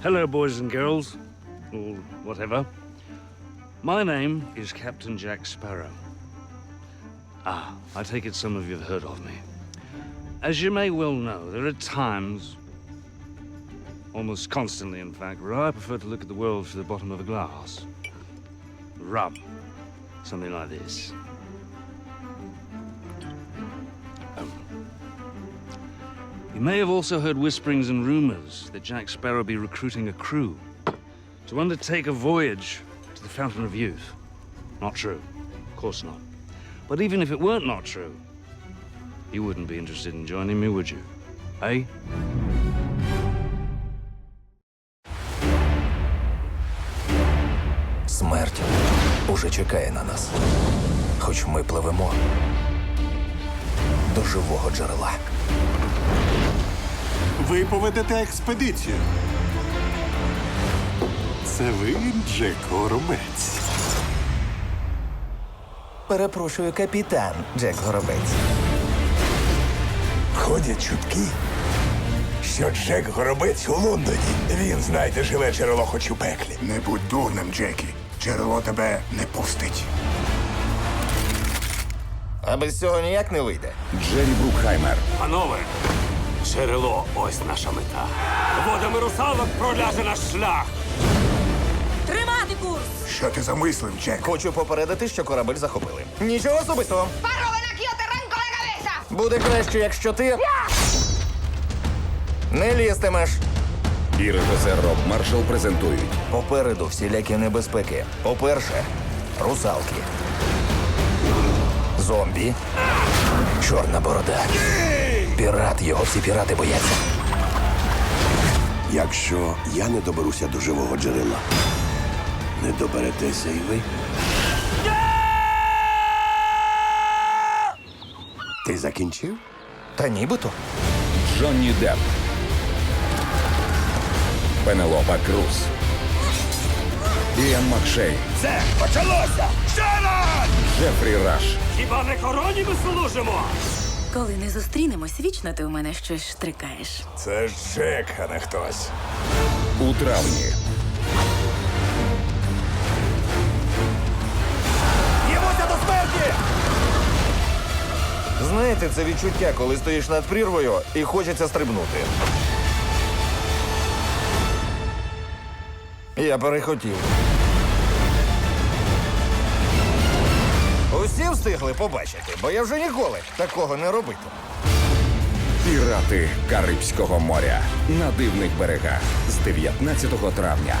Hello, boys and girls, or whatever. My name is Captain Jack Sparrow. Ah, I take it some of you have heard of me. As you may well know, there are times, almost constantly in fact, where I prefer to look at the world through the bottom of a glass. Rum. Something like this. You may have also heard whisperings and rumors that Jack Sparrow be recruiting a crew to undertake a voyage to the Fountain of Youth. Not true. Of course not. But even if it weren't not true, you wouldn't be interested in joining me, would you? Eh? Смерть уже чекає на нас. Хоч ми пливемо до живого джерела. Ви поведете експедицію. Це ви, Джек Горобець. Перепрошую, капітан Джек Горобець. Ходять чутки, що Джек Горобець у Лондоні. Він, знаєте, живе джерело хоч у пеклі. Не будь дурним, Джекі. Джерело тебе не пустить. А без цього ніяк не вийде. Джері Брукхаймер, Панове, джерело ось наша мета. Водами русалок проляже наш шлях. Тримати курс! Що ти замислив, Джек? Хочу попередити, що корабель захопили. Нічого особистого. Паро, ven aquí o te arranco la cabeza! Буде краще, якщо ти. Не лізтимеш. і режисер Роб Маршал презентують Попереду всілякі небезпеки. По-перше, русалки. Зомбі. Чорна борода. Пірат, його всі пірати бояться. Якщо я не доберуся до живого джерела, не доберетеся і ви. Ти закінчив? Та нібито. Джонні Депп, Пенелопа Круз, Іан Макшей, Це почалося! Раз! Джефрі Раш, Хіба не короні ми служимо? Коли не зустрінемось, вічно ти у мене щось штрикаєш. Це ж Джек, а не хтось. у травні. Їмося до смерті! Знаєте, це відчуття, коли стоїш над прірвою і хочеться стрибнути. Я перехотів. Встигли побачити, бо я вже ніколи такого не робитиму. Пірати Карибського моря на дивних берегах з 19 травня.